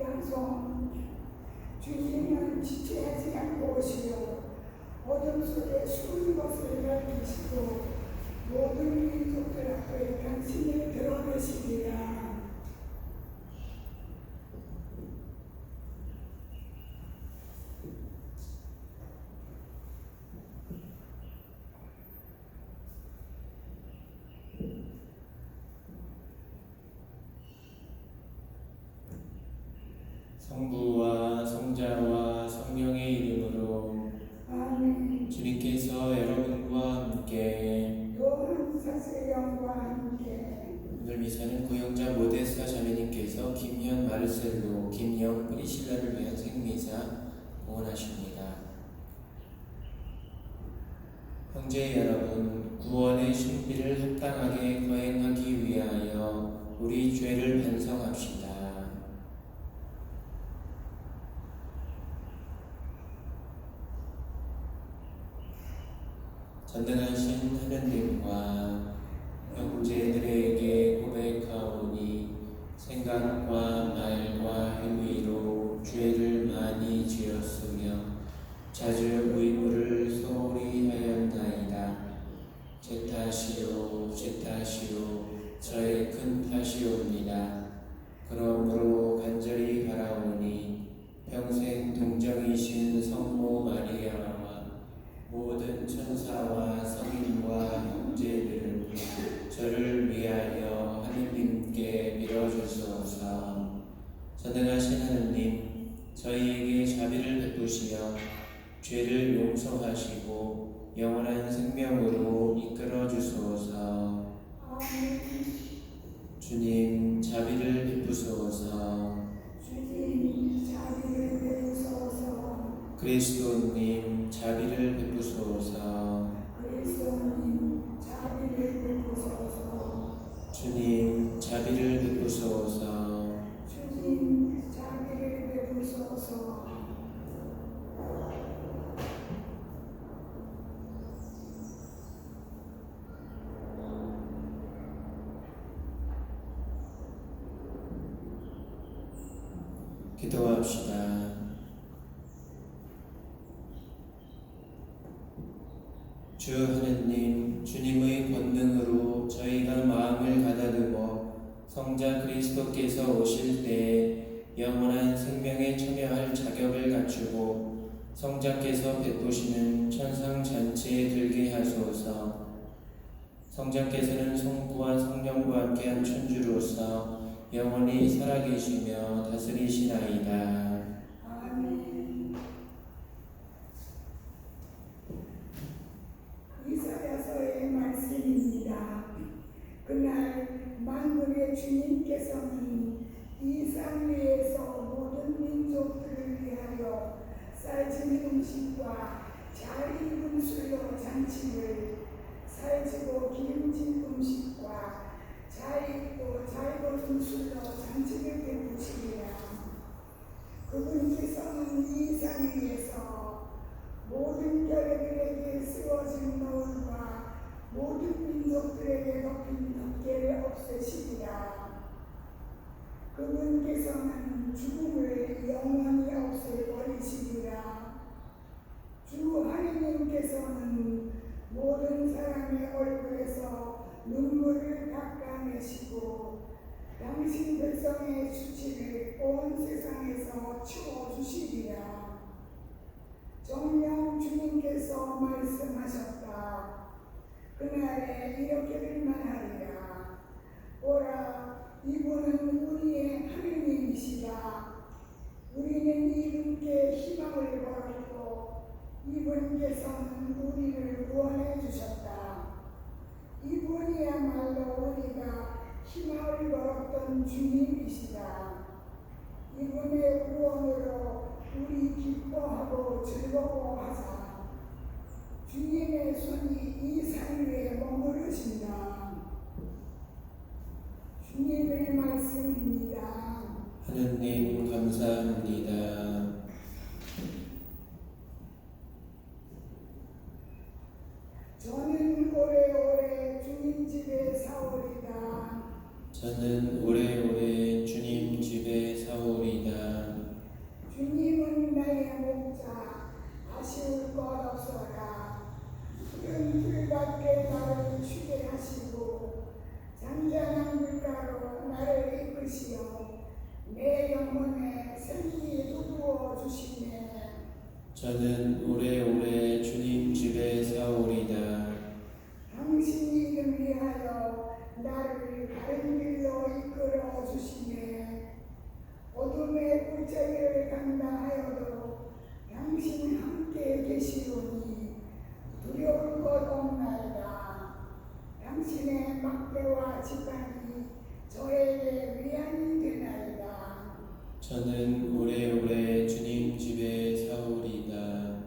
양손 주님은 지체하지 않고 오시며 어둠 속에 숨은 것을 밝히시고 모든 민족들 앞에 당신을 드러내시리라 성부와 성자와 성령의 이름으로 아멘 주님께서 여러분과 함께 또한 사세령과 함께 오늘 미사는 고영자 모데스타 자매님께서 김현 마르셀로 김영 프리실라를 위한 생미사 봉헌하십니다. 형제 여러분, 구원의 신비를 합당하게 거행하기 위하여 우리 죄를 반성합시다. 전능하 빌어주소서. 전능하신 하느님, 저희에게 자비를 베푸시어 죄를 용서하시고 영원한 생명으로 이끌어 주소서. 주님, 자비를 베푸소서. 주님 자비를 베푸소서 그리스도님, 자비를 베푸소서. 그리스도님 자비를 베푸소서 주님, 자비를 베푸소서. 주님 자비를 베푸소서 기도합시다. 주 하느님, 주님의 권능으로 저희가 마음을 가다듬어 성자 그리스도께서 오실 때 영원한 생명에 참여할 자격을 갖추고 성자께서 베푸시는 천상 잔치에 들게 하소서. 성자께서는 성부와 성령과 함께한 천주로서 영원히 살아계시며 다스리시나이다. 아멘 이사야서의 말씀입니다 그날 만군의 주님께서는 이산 위에서 모든 민족들을 위하여 쌀진 음식과 잘 익은 술로 잔치를 살지고 기름진 음식과 잘 익고 잘 거둔 술로 잔치를 베푸시리라. 그분께서는 이산 위에서 모든 결들에게 쓰워진 노을과 모든 민족들에게 덮인 덮개를 없애시리라 그분께서는 죽음을 영원히 없애버리시리라 주 하느님께서는 모든 사람의 얼굴에서 눈물을 닦아내시고 당신 백성의 수치를 온 세상에서 치워주시리라. 정령 주님께서 말씀하셨다. 그날에 이렇게들만 하리라 오라 이분은 우리의 하느님이시다 우리는 이분께 희망을 걸었고 이분께서는 우리를 구원해 주셨다. 이분이야말로 우리가 희망을 걸었던 주님이시다. 이분의 구원으로 우리 기뻐하고 즐거워하자. 주님의 손이 이 산 위에 머무르신다. 주님의 말씀입니다. 하느님 감사합니다. 저는 오래오래 주님 집에 사오리다. 저는 오래오래 주님 집에 사오리다. 주님은 나의 목자 아쉬울 것 없어라 푸른 풀밭에 나를 쉬게 하시고 잔잔한 물가로 나를 이끄시어 내 영혼에 생기 돋구어 주시네 저는 오래오래 주님 집에 사오리다. 당신 이름 위하여 나를 바른 길로 이끌어 주시네 어둠의 꿀자리를 간다 하여도 당신 함께 계시오니 두려울 것 없나이다 당신의 막대와 지팡이 저에게 위안이 되나이다 저는 오래오래 주님 집에 사오리다.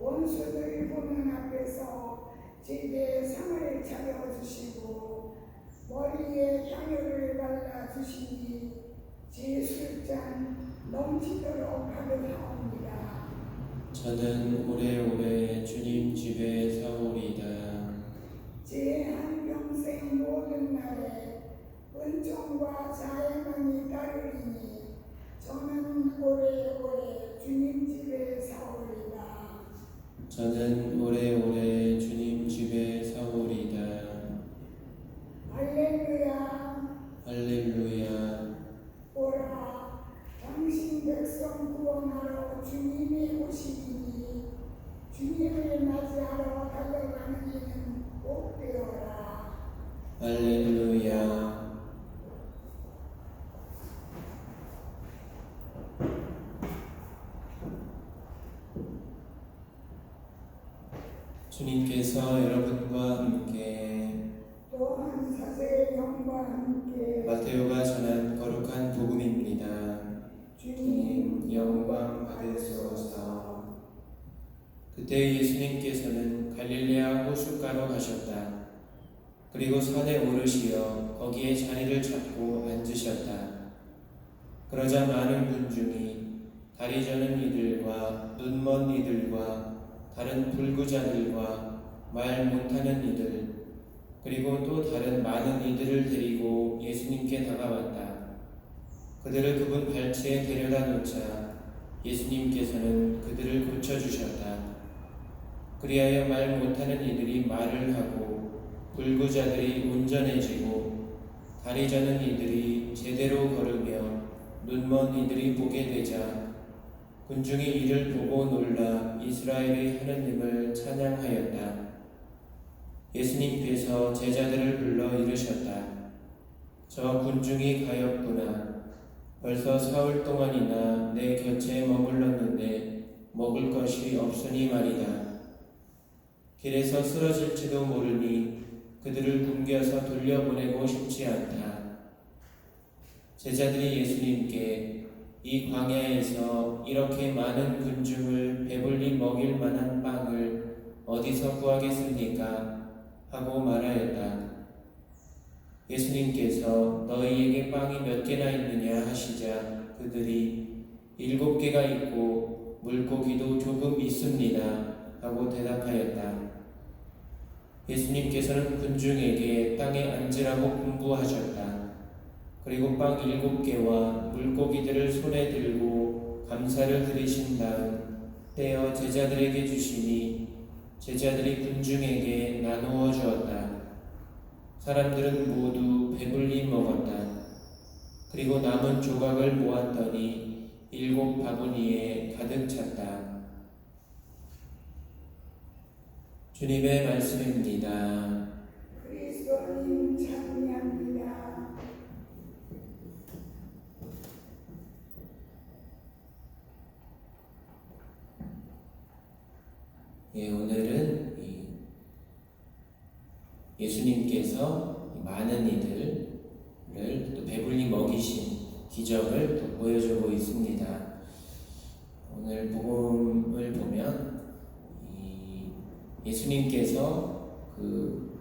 원수들 보는 앞에서 제게 상을 차려주시고 머리에 향유를 발라 주시니 제 술잔 넘치도록 가득하옵니다. 저는 오래오래 주님 집에 사오리다. 제 한평생 모든 날에 은총과 자애만이 따르리니 저는 오래오래 주님 집에 사오리다. 저는 오래오래 주님 집에 사오리다. 할렐루야 할렐루야. 오라 당신 백성 구원하러 주님이 오시리니 주님을 맞이하러 달려가는 이는 꼭 되어라 할렐루야. 주님께서 여러분과 함께 또한 사세의 영과 함께 마테오가 전한 거룩한 복음입니다. 주님 주님 영광 받으소서. 그때 예수님께서는 갈릴레아 호숫가로 가셨다. 그리고 산에 오르시어 거기에 자리를 잡고 앉으셨다. 그러자 많은 군중이 다리 저는 이들과 눈먼 이들과 다른 불구자들과 말 못하는 이들 그리고 또 다른 많은 이들을 데리고 예수님께 다가왔다. 그들을 그분 발치에 데려다 놓자 예수님께서는 그들을 고쳐주셨다. 그리하여 말 못하는 이들이 말을 하고 불구자들이 온전해지고 다리 저는 이들이 제대로 걸으며 눈먼 이들이 보게 되자 군중이 이를 보고 놀라 이스라엘의 하느님을 찬양하였다. 예수님께서 제자들을 불러 이르셨다. 저 군중이 가엾구나. 벌써 사흘 동안이나 내 곁에 머물렀는데 먹을 것이 없으니 말이다. 길에서 쓰러질지도 모르니 그들을 굶겨서 돌려보내고 싶지 않다. 제자들이 예수님께 이 광야에서 이렇게 많은 군중을 배불리 먹일 만한 빵을 어디서 구하겠습니까? 하고 말하였다. 예수님께서 너희에게 빵이 몇 개나 있느냐 하시자 그들이 일곱 개가 있고 물고기도 조금 있습니다. 하고 대답하였다. 예수님께서는 군중에게 땅에 앉으라고 분부하셨다. 그리고 빵 일곱 개와 물고기들을 손에 들고 감사를 드리신 다음 떼어 제자들에게 주시니 제자들이 군중에게 나누어 주었다. 사람들은 모두 배불리 먹었다. 그리고 남은 조각을 모았더니 일곱 바구니에 가득 찼다. 주님의 말씀입니다. 그리스도님 찬양합니다. 예, 오늘은 이 예수님께 서이 많은 이들을 또 배불리 먹이신 기적을 또 보여주고 있습니다. 오늘 복음을 보면 이 예수님께서 그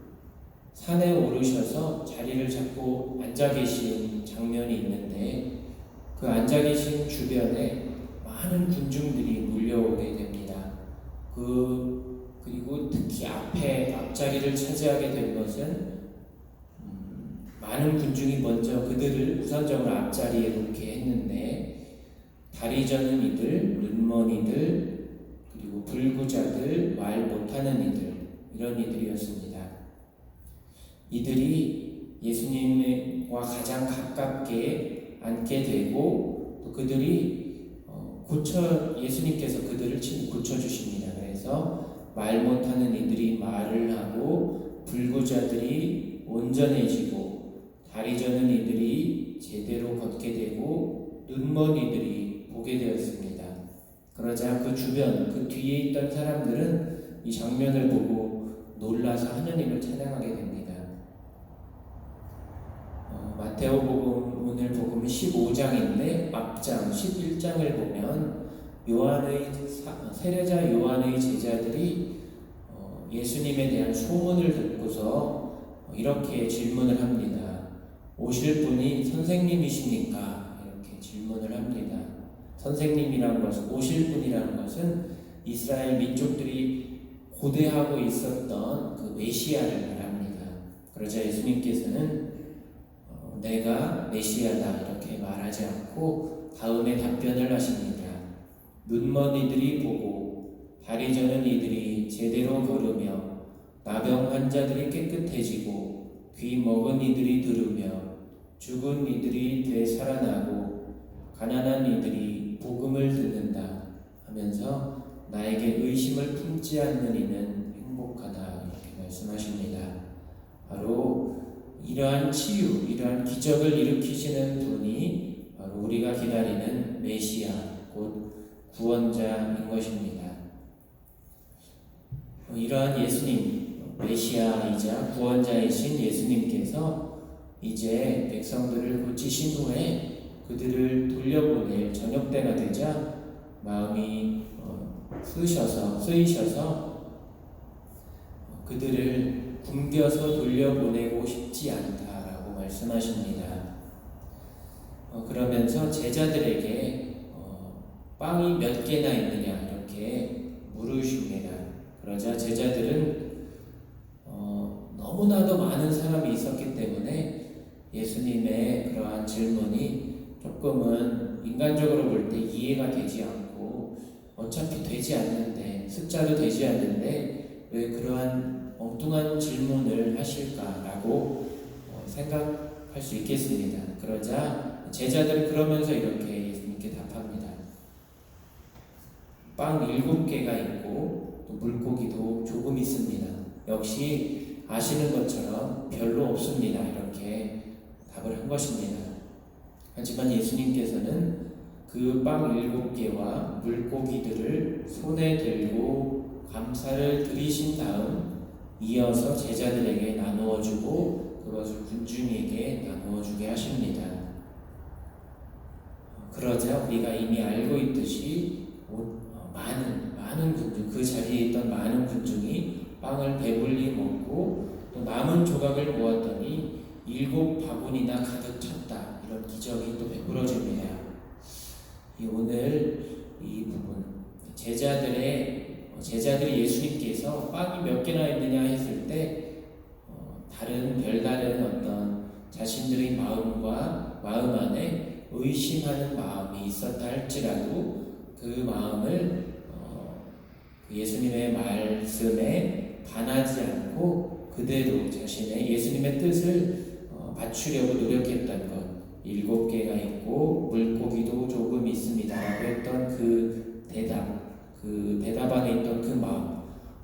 산에 오르셔서 자리를 잡고 앉아 계신 장면이 있는데 그 앉아 계신 주변에 많은 군중들이 몰려오게 됩니다. 그 그리고 특히 앞에 앞자리를 차지하게 된 것은 음, 많은 군중이 먼저 그들을 우선적으로 앞자리에 놓게 했는데 다리 저는 이들, 눈먼 이들, 그리고 불구자들, 말 못하는 이들 이런 이들이었습니다. 이들이 예수님과 가장 가깝게 앉게 되고 또 그들이 어, 고쳐 예수님께서 그들을 친 고쳐 주십니다. 그래서 말 못하는 이들이 말을 하고 불구자들이 온전해지고 다리 저는 이들이 제대로 걷게 되고 눈먼 이들이 보게 되었습니다. 그러자 그 주변 그 뒤에 있던 사람들은 이 장면을 보고 놀라서 하나님을 찬양하게 됩니다. 어, 마테오복음 오늘 복음 15장인데 앞장 11장을 보면 요한의 사- 세례자 요한의 제자들이 어, 예수님에 대한 소문을 듣고서 어, 이렇게 질문을 합니다. 오실 분이 선생님이십니까? 이렇게 질문을 합니다. 선생님이라는 것은 오실 분이라는 것은 이스라엘 민족들이 고대하고 있었던 그 메시아를 말합니다. 그러자 예수님께서는 어, 내가 메시아다 이렇게 말하지 않고 다음에 답변을 하십니다. 눈먼 이들이 보고 다리 저는 이들이 제대로 걸으며 나병 환자들이 깨끗해지고 귀 먹은 이들이 들으며 죽은 이들이 되살아나고 가난한 이들이 복음을 듣는다 하면서 나에게 의심을 품지 않는 이는 행복하다 이렇게 말씀하십니다. 바로 이러한 치유, 이러한 기적을 일으키시는 분이 바로 우리가 기다리는 메시아, 곧 구원자인 것입니다. 어, 이러한 예수님, 메시아이자 구원자이신 예수님께서 이제 백성들을 고치신 후에 그들을 돌려보낼 저녁 때가 되자 마음이 어, 쓰셔서 쓰이셔서 어, 그들을 굶겨서 돌려보내고 싶지 않다라고 말씀하십니다. 어, 그러면서 제자들에게 어, 빵이 몇 개나 있느냐 이렇게 물으십니다. 그러자 제자들은 어, 너무나도 많은 사람이 있었기 때문에 예수님의 그러한 질문이 조금은 인간적으로 볼 때 이해가 되지 않고 어차피 되지 않는데 숫자도 되지 않는데 왜 그러한 엉뚱한 질문을 하실까라고 어, 생각할 수 있겠습니다. 그러자 제자들은 그러면서 이렇게 예수님께 답합니다. 빵 일곱 개가 있고 또 물고기도 조금 있습니다. 역시 아시는 것처럼 별로 없습니다. 이렇게 답을 한 것입니다. 하지만 예수님께서는 그 빵 일곱 개와 물고기들을 손에 들고 감사를 드리신 다음 이어서 제자들에게 나누어 주고 그것을 군중에게 나누어 주게 하십니다. 그러자 우리가 이미 알고 있듯이 오- 많은 많은 군중 그 자리에 있던 많은 군중이 빵을 배불리 먹고 또 남은 조각을 모았더니 일곱 바구니나 가득 찼다 이런 기적이 또 베풀어집니다. 이 오늘 이 부분 제자들의 어, 제자들이 예수님께서 빵이 몇 개나 있느냐 했을 때 어, 다른 별다른 어떤 자신들의 마음과 마음 안에 의심하는 마음이 있었다 할지라도 그 마음을 어, 그 예수님의 말씀에 반하지 않고 그대로 자신의 예수님의 뜻을 어, 맞추려고 노력했던 것 일곱 개가 있고 물고기도 조금 있습니다 했던 그 대답 그 대답 안에 있던 그 마음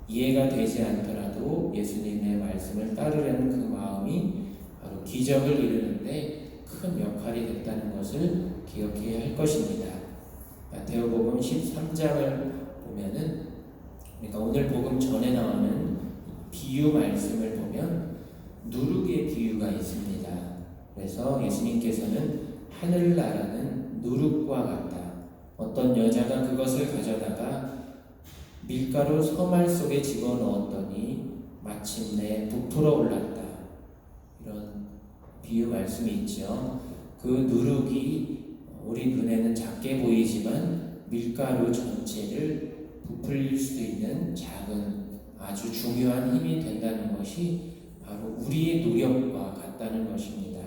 이해가 되지 않더라도 예수님의 말씀을 따르려는 그 마음이 바로 기적을 이루는데 큰 역할이 됐다는 것을 기억해야 할 것입니다. 마태오복음 13장을 보면은 그러니까 오늘 복음 전에 나오는 비유 말씀을 보면 누룩의 비유가 있습니다. 그래서 예수님께서는 하늘나라는 누룩과 같다. 어떤 여자가 그것을 가져다가 밀가루 서말 속에 집어넣었더니 마침내 부풀어 올랐다. 이런 비유 말씀이 있죠. 그 누룩이 우리 눈에는 작게 보이지만 밀가루 전체를 부풀릴 수 있는 작은 아주 중요한 힘이 된다는 것이 바로 우리의 노력과 같다는 것입니다.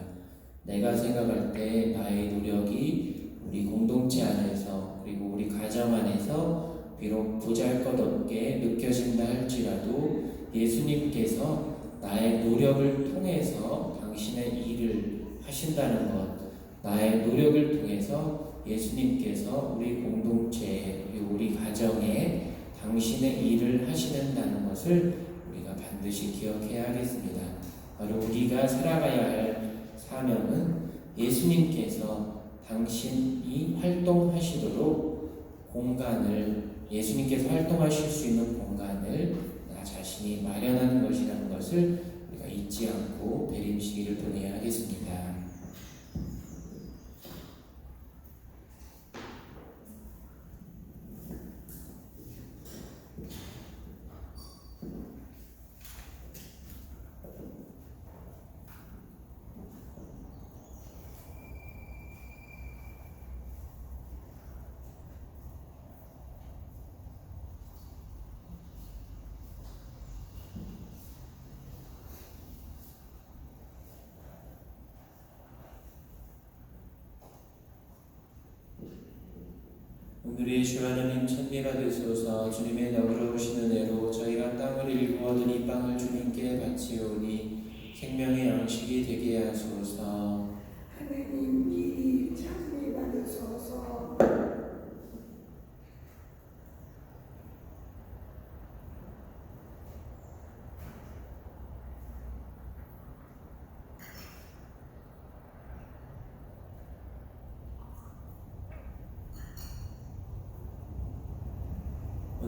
내가 생각할 때 나의 노력이 우리 공동체 안에서 그리고 우리 가정 안에서 비록 보잘 것 없게 느껴진다 할지라도 예수님께서 나의 노력을 통해서 당신의 일을 하신다는 것, 나의 노력을 통해서 예수님께서 우리 공동체에, 우리 가정에 당신의 일을 하시는다는 것을 우리가 반드시 기억해야 하겠습니다. 바로 우리가 살아가야 할 사명은 예수님께서 당신이 활동하시도록 공간을 예수님께서 활동하실 수 있는 공간을 나 자신이 마련하는 것이라는 것을 우리가 잊지 않고 배림시기를 보내야 하겠습니다. 오늘의 주 하나님 천리가 되소서. 주님의 너그러우신 은혜로 저희가 땅을 일구 얻은 이 빵을 주님께 바치오니 생명의 양식이 되게 하소서 하나님 이 찬미 받으소서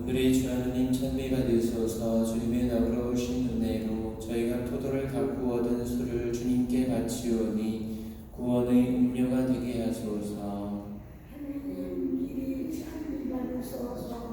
오늘의 주 하나님 찬미가 되소서. 주님의 너그러우신 은혜로 저희가 포도를 갖고 얻은 술을 주님께 바치오니 구원의 음료가 되게 하소서 하나님 이 찬미 받으소서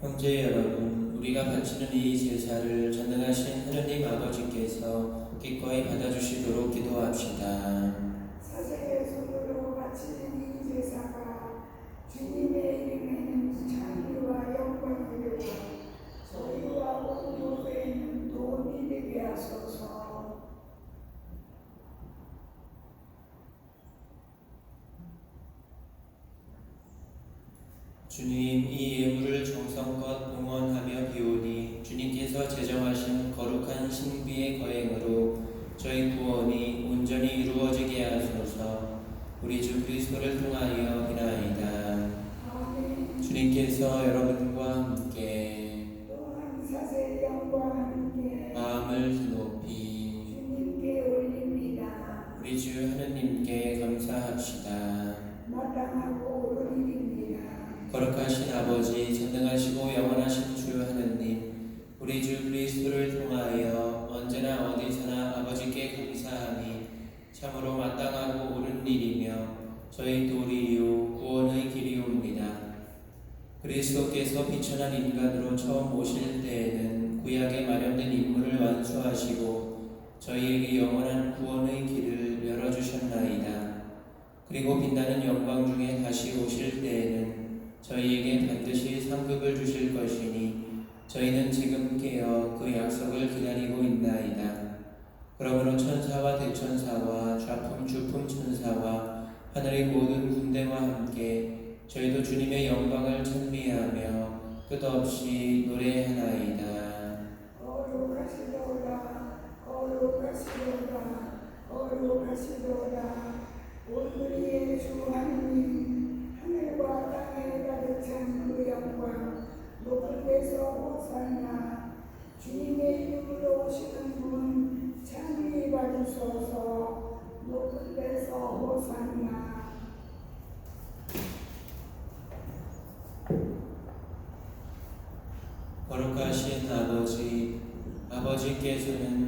형제 여러분, 우리가 바치는 이 제사를 전능하신 하느님 아버지께서 기꺼이 받아주시도록 기도합시다. 하느님께 감사합시다. 마땅하고 옳은 일입니다 거룩하신 아버지, 전능하시고 영원하신 주 하느님, 우리 주 그리스도를 통하여 언제나 어디서나 아버지께 감사함이 참으로 마땅하고 옳은 일이며 저희 도리요 구원의 길이옵니다. 그리스도께서 비천한 인간으로 처음 오실 때에는 구약에 마련된 임무를 완수하시고 저희에게 영원한 구원의 길을 열어주셨나이다. 그리고 빛나는 영광 중에 다시 오실 때에는 저희에게 반드시 상급을 주실 것이니 저희는 지금 깨어 그 약속을 기다리고 있나이다. 그러므로 천사와 대천사와 좌품 주품 천사와 하늘의 모든 군대와 함께 저희도 주님의 영광을 찬미하며 끝없이 노래하나이다. 거룩하시도다 거룩하시도다 거룩하시도다. 오늘의 주 하느님 하늘과 땅에 가득 찬 그 영광 높은 데서 호산나 주님의 이름으로 오시는 분 찬미 받으소서. 높은 데서 호산나. 거룩하신 아버지, 아버지께서는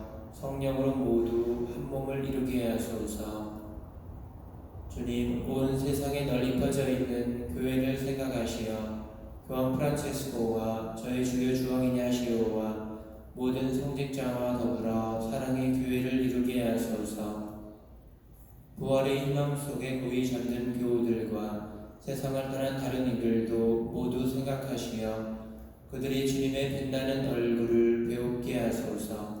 성령으로 모두 한 몸을 이루게 하소서. 주님, 온 세상에 널리 퍼져 있는 교회를 생각하시어 교황 프란체스코와 저희 주요 주황이냐 시오와 모든 성직자와 더불어 사랑의 교회를 이루게 하소서. 부활의 희망 속에 고이 잠든 교우들과 세상을 떠난 다른 이들도 모두 생각하시어 그들이 주님의 빛나는 얼굴을 배웁게 하소서.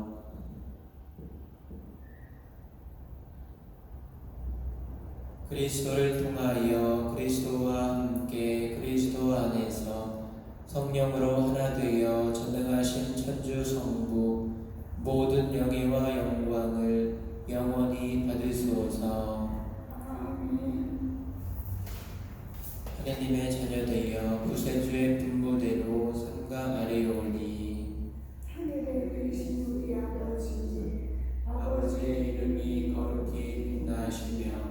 그리스도를 통하여 그리스도와 함께 그리스도 안에서 성령으로 하나 되어 전능하신 천주 성부 모든 영예와 영광을 영원히 받으소서. 아멘. 하나님의 자녀 되어 구세주의 분모대로 삼가 아래 오니 하늘에 계신 우리 아버지, 아버지의 이름이 거룩히 빛나시며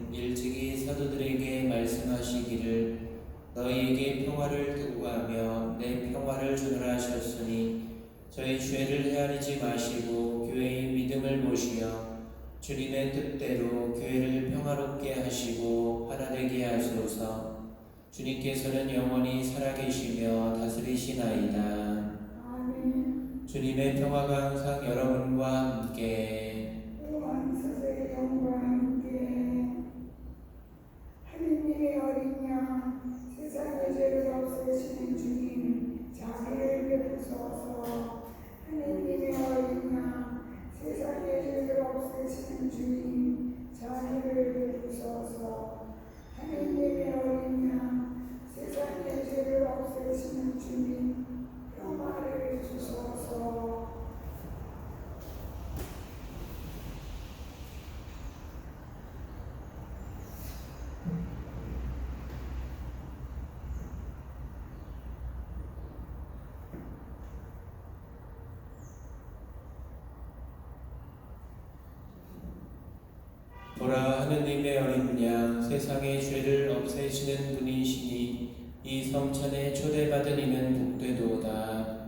일찍이 사도들에게 말씀하시기를 너희에게 평화를 두고 가며 내 평화를 주노라 하셨으니 저희 죄를 헤아리지 마시고 교회의 믿음을 모시어 주님의 뜻대로 교회를 평화롭게 하시고 하나 되게 하소서. 주님께서는 영원히 살아계시며 다스리시나이다. 아멘. 주님의 평화가 항상 여러분과 함께 또한 서서의 영과 함께 하느님의 어린 양 하느님의 어린 양 세상의 죄를 없애시는 분이시니 이 성찬에 초대받은 이는 복되도다.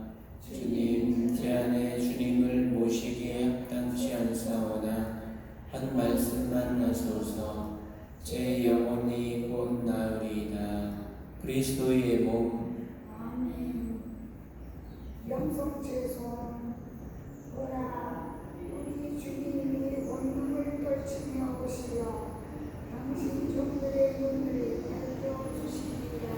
주님 제 안에 주님을 모시기에 합당치 않사오나 한 말씀만 하소서. 제 영혼이 곧 나으리이다. 그리스도의 몸. 아멘. 영성 죄송 보라 우리 주님이 원망을 떨치며 오시어 당신 종들의 눈을 밝혀주시리라.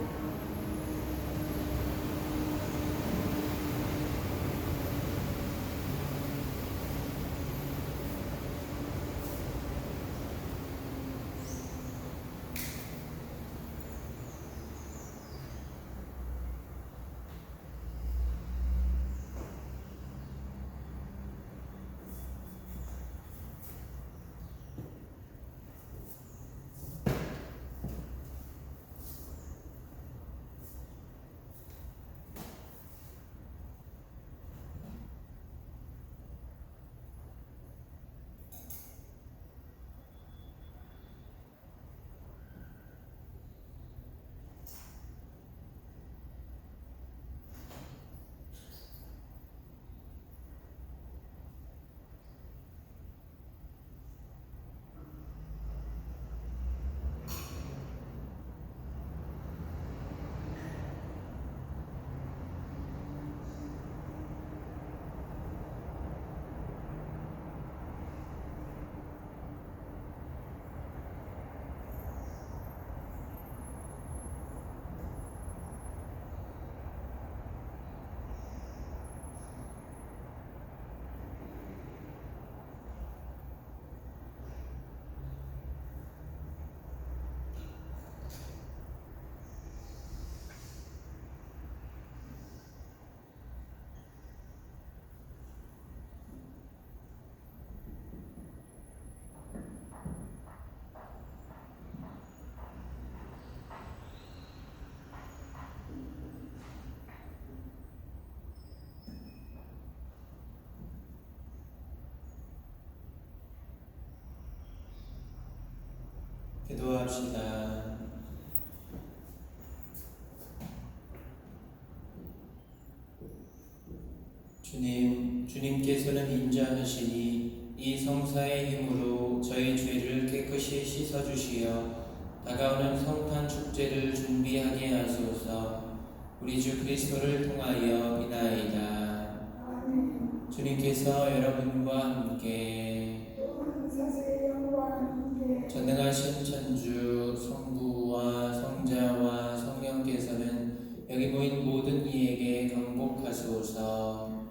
기도합시다. 주님, 주님께서는 인자하시니 이 성사의 힘으로 저희 죄를 깨끗이 씻어주시어 다가오는 성탄 축제를 준비하게 하소서 우리 주 그리스도를 통하여 비나이다. 아멘. 주님께서 여러분과 함께 전능하신 천주 성부와 성자와 성령께서는 여기 모인 모든 이에게 강복하소서